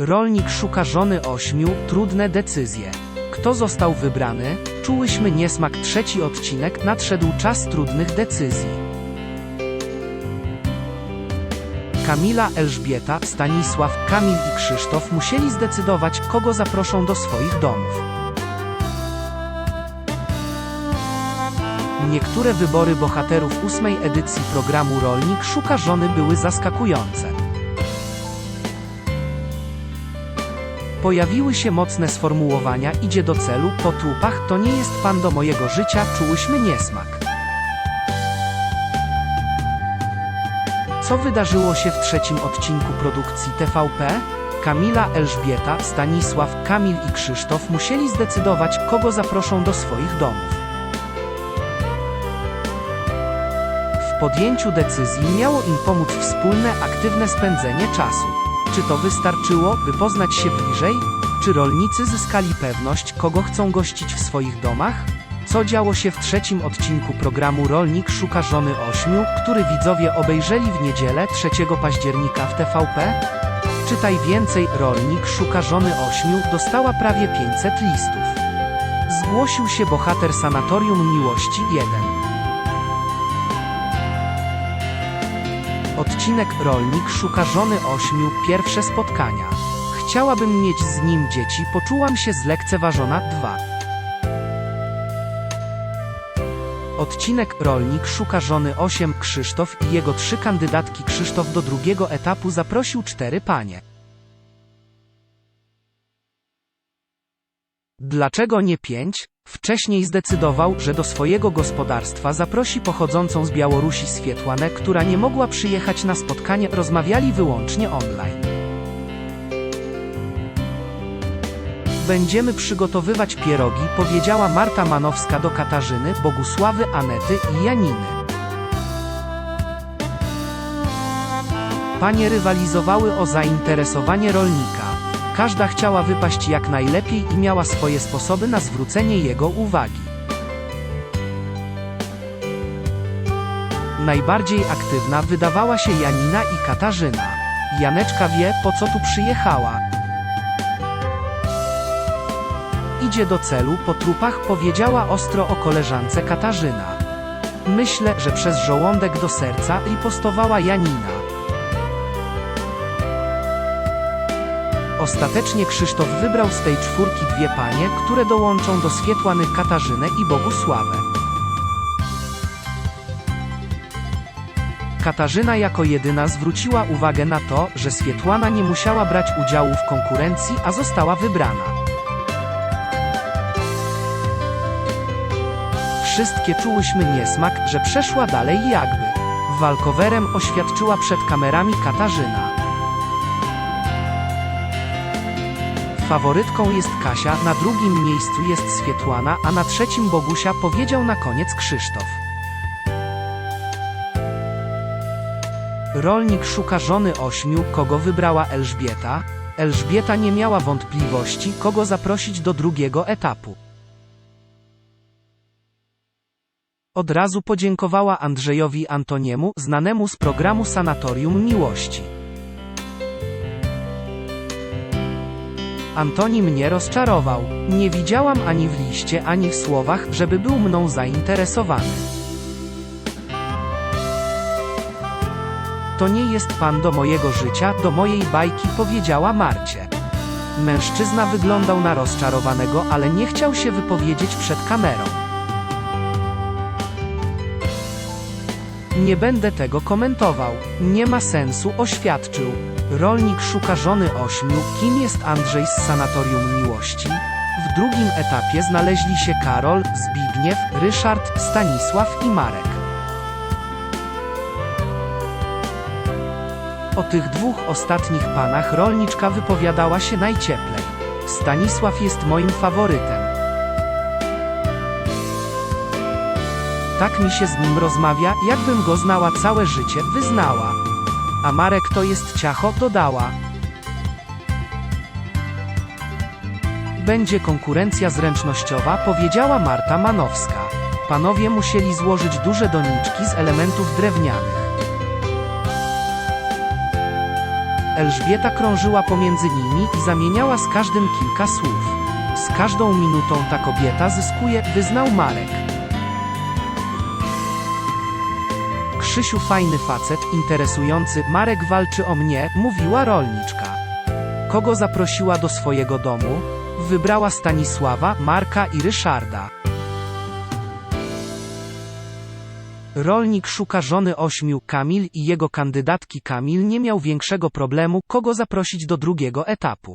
Rolnik szuka żony ośmiu, trudne decyzje. Kto został wybrany? Czułyśmy niesmak trzeci odcinek, nadszedł czas trudnych decyzji. Kamila, Elżbieta, Stanisław, Kamil i Krzysztof musieli zdecydować, kogo zaproszą do swoich domów. Niektóre wybory bohaterów ósmej edycji programu Rolnik szuka żony były zaskakujące. Pojawiły się mocne sformułowania idzie do celu, po trupach to nie jest pan do mojego życia, czułyśmy niesmak. Co wydarzyło się w trzecim odcinku produkcji TVP? Kamila, Elżbieta, Stanisław, Kamil i Krzysztof musieli zdecydować, kogo zaproszą do swoich domów. W podjęciu decyzji miało im pomóc wspólne, aktywne spędzenie czasu. Czy to wystarczyło, by poznać się bliżej? Czy rolnicy zyskali pewność, kogo chcą gościć w swoich domach? Co działo się w trzecim odcinku programu Rolnik szuka żony ośmiu, który widzowie obejrzeli w niedzielę 3 października w TVP? Czytaj więcej, Rolnik szuka żony ośmiu dostała prawie 500 listów. Zgłosił się bohater Sanatorium Miłości 1. Odcinek Rolnik szuka żony ośmiu, pierwsze spotkania. Chciałabym mieć z nim dzieci, poczułam się zlekceważona 2. Odcinek Rolnik szuka żony 8 Krzysztof i jego trzy kandydatki Krzysztof do drugiego etapu zaprosił cztery panie. Dlaczego nie pięć? Wcześniej zdecydował, że do swojego gospodarstwa zaprosi pochodzącą z Białorusi Swietłanę, która nie mogła przyjechać na spotkanie, rozmawiali wyłącznie online. Będziemy przygotowywać pierogi, powiedziała Marta Manowska do Katarzyny, Bogusławy, Anety i Janiny. Panie rywalizowały o zainteresowanie rolnika. Każda chciała wypaść jak najlepiej i miała swoje sposoby na zwrócenie jego uwagi. Najbardziej aktywna wydawała się Janina i Katarzyna. Janeczka wie, po co tu przyjechała. Idzie do celu, po trupach powiedziała ostro o koleżance Katarzyna. Myślę, że przez żołądek do serca ripostowała Janina. Ostatecznie Krzysztof wybrał z tej czwórki dwie panie, które dołączą do Swietłany Katarzynę i Bogusławę. Katarzyna jako jedyna zwróciła uwagę na to, że Swietłana nie musiała brać udziału w konkurencji, a została wybrana. Wszystkie czułyśmy niesmak, że przeszła dalej jakby. Walkowerem oświadczyła przed kamerami Katarzyna. Faworytką jest Kasia, na drugim miejscu jest Swietłana, a na trzecim Bogusia powiedział na koniec Krzysztof. Rolnik szuka żony ośmiu, kogo wybrała Elżbieta. Elżbieta nie miała wątpliwości, kogo zaprosić do drugiego etapu. Od razu podziękowała Andrzejowi Antoniemu, znanemu z programu Sanatorium Miłości. Antoni mnie rozczarował. Nie widziałam ani w liście, ani w słowach, żeby był mną zainteresowany. To nie jest pan do mojego życia, do mojej bajki, powiedziała Marcie. Mężczyzna wyglądał na rozczarowanego, ale nie chciał się wypowiedzieć przed kamerą. Nie będę tego komentował. Nie ma sensu, oświadczył. Rolnik szuka żony ośmiu, kim jest Andrzej z Sanatorium Miłości? W drugim etapie znaleźli się Karol, Zbigniew, Ryszard, Stanisław i Marek. O tych dwóch ostatnich panach rolniczka wypowiadała się najcieplej. Stanisław jest moim faworytem. Tak mi się z nim rozmawia, jakbym go znała całe życie, wyznała. A Marek to jest ciacho, dodała. Będzie konkurencja zręcznościowa, powiedziała Marta Manowska. Panowie musieli złożyć duże doniczki z elementów drewnianych. Elżbieta krążyła pomiędzy nimi i zamieniała z każdym kilka słów. Z każdą minutą ta kobieta zyskuje, wyznał Marek. Krzysiu fajny facet, interesujący, Marek walczy o mnie, mówiła rolniczka. Kogo zaprosiła do swojego domu? Wybrała Stanisława, Marka i Ryszarda. Rolnik szuka żony ośmiu, Kamil i jego kandydatki Kamil nie miał większego problemu, kogo zaprosić do drugiego etapu.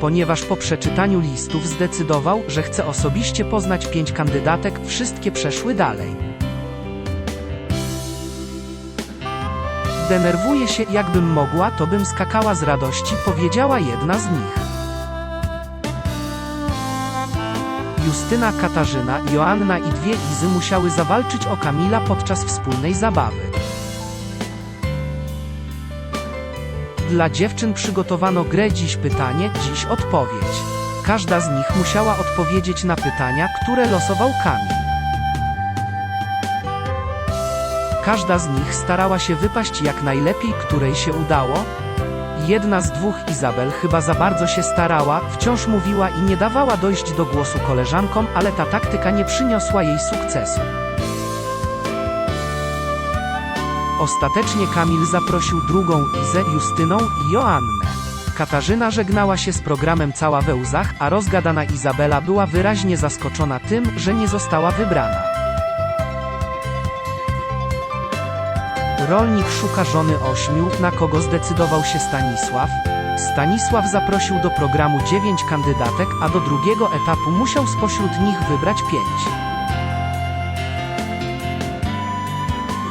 Ponieważ po przeczytaniu listów zdecydował, że chce osobiście poznać pięć kandydatek, wszystkie przeszły dalej. Denerwuję się, jakbym mogła, to bym skakała z radości, powiedziała jedna z nich. Justyna, Katarzyna, Joanna i dwie Izy musiały zawalczyć o Kamila podczas wspólnej zabawy. Dla dziewczyn przygotowano grę dziś pytanie, dziś odpowiedź. Każda z nich musiała odpowiedzieć na pytania, które losował Kamil. Każda z nich starała się wypaść jak najlepiej, której się udało. Jedna z dwóch, Izabel, chyba za bardzo się starała, wciąż mówiła i nie dawała dojść do głosu koleżankom, ale ta taktyka nie przyniosła jej sukcesu. Ostatecznie Kamil zaprosił drugą Izę, Justyną i Joannę. Katarzyna żegnała się z programem cała we łzach, a rozgadana Izabela była wyraźnie zaskoczona tym, że nie została wybrana. Rolnik szuka żony ośmiu, na kogo zdecydował się Stanisław. Stanisław zaprosił do programu dziewięć kandydatek, a do drugiego etapu musiał spośród nich wybrać pięć.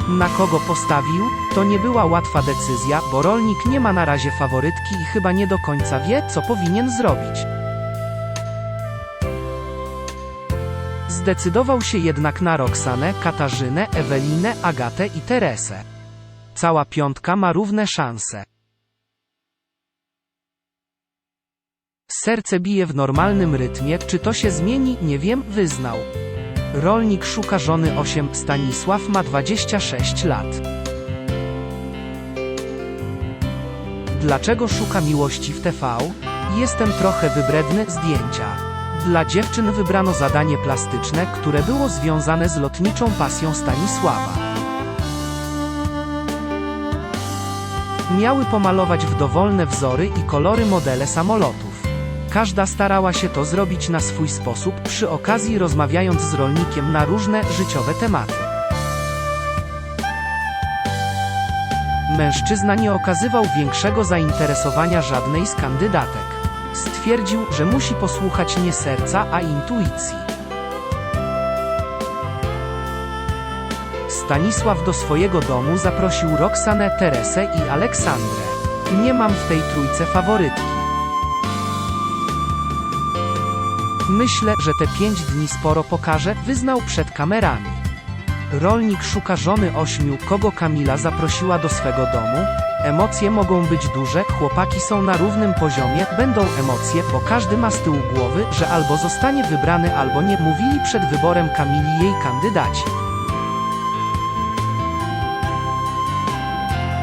Na kogo postawił? To nie była łatwa decyzja, bo rolnik nie ma na razie faworytki i chyba nie do końca wie, co powinien zrobić. Zdecydował się jednak na Roxanę, Katarzynę, Ewelinę, Agatę i Teresę. Cała piątka ma równe szanse. Serce bije w normalnym rytmie, czy to się zmieni, nie wiem, wyznał. Rolnik szuka żony 8, Stanisław ma 26 lat. Dlaczego szuka miłości w TV? Jestem trochę wybredny, zdjęcia. Dla dziewczyn wybrano zadanie plastyczne, które było związane z lotniczą pasją Stanisława. Miały pomalować w dowolne wzory i kolory modele samolotów. Każda starała się to zrobić na swój sposób, przy okazji rozmawiając z rolnikiem na różne życiowe tematy. Mężczyzna nie okazywał większego zainteresowania żadnej z kandydatek. Stwierdził, że musi posłuchać nie serca, a intuicji. Stanisław do swojego domu zaprosił Roxanę, Teresę i Aleksandrę. Nie mam w tej trójce faworytki. Myślę, że te pięć dni sporo pokaże, wyznał przed kamerami. Rolnik szuka żony ośmiu, kogo Kamila zaprosiła do swego domu. Emocje mogą być duże, chłopaki są na równym poziomie, będą emocje, bo każdy ma z tyłu głowy, że albo zostanie wybrany, albo nie, mówili przed wyborem Kamili jej kandydaci.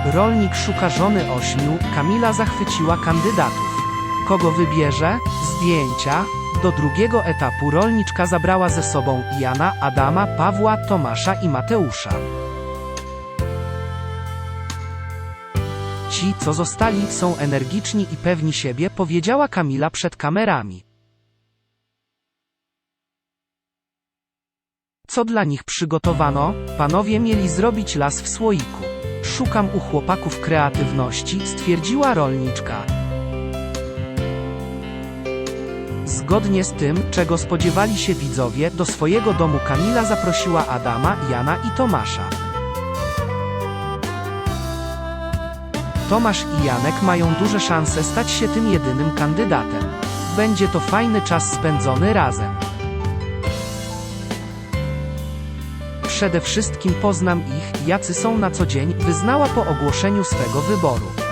Rolnik szuka żony ośmiu, Kamila zachwyciła kandydatów. Kogo wybierze? Zdjęcia. Do drugiego etapu rolniczka zabrała ze sobą Jana, Adama, Pawła, Tomasza i Mateusza. Ci, co zostali, są energiczni i pewni siebie, powiedziała Kamila przed kamerami. Co dla nich przygotowano? Panowie mieli zrobić las w słoiku. Szukam u chłopaków kreatywności, stwierdziła rolniczka. Zgodnie z tym, czego spodziewali się widzowie, do swojego domu Kamila zaprosiła Adama, Jana i Tomasza. Tomasz i Janek mają duże szanse stać się tym jedynym kandydatem. Będzie to fajny czas spędzony razem. Przede wszystkim poznam ich, jacy są na co dzień, wyznała po ogłoszeniu swego wyboru.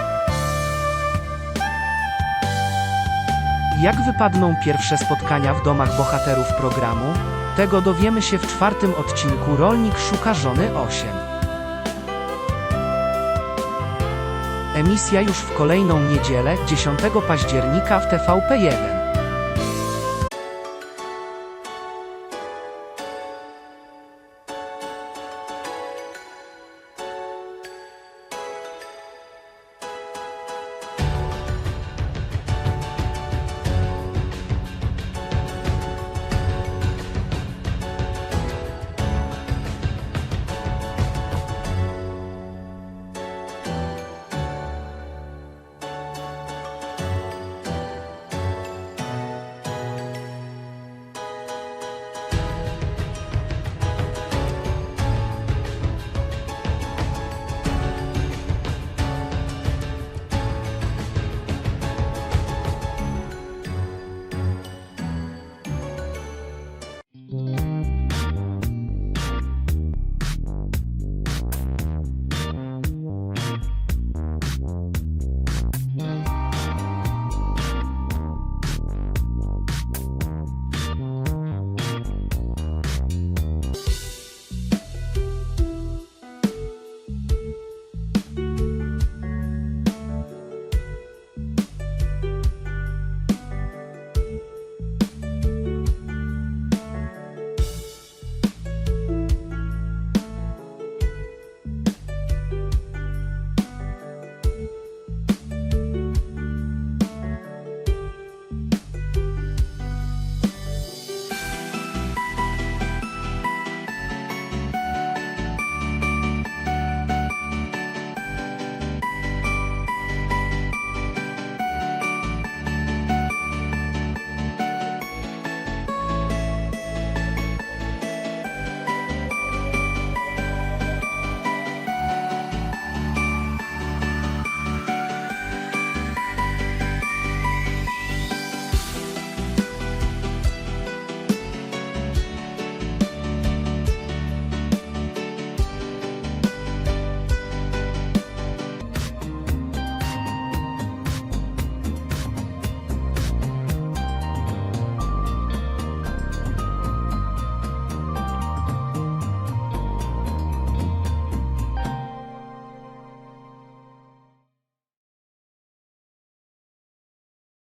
Jak wypadną pierwsze spotkania w domach bohaterów programu? Tego dowiemy się w czwartym odcinku Rolnik szuka żony 8. Emisja już w kolejną niedzielę, 10 października w TVP1.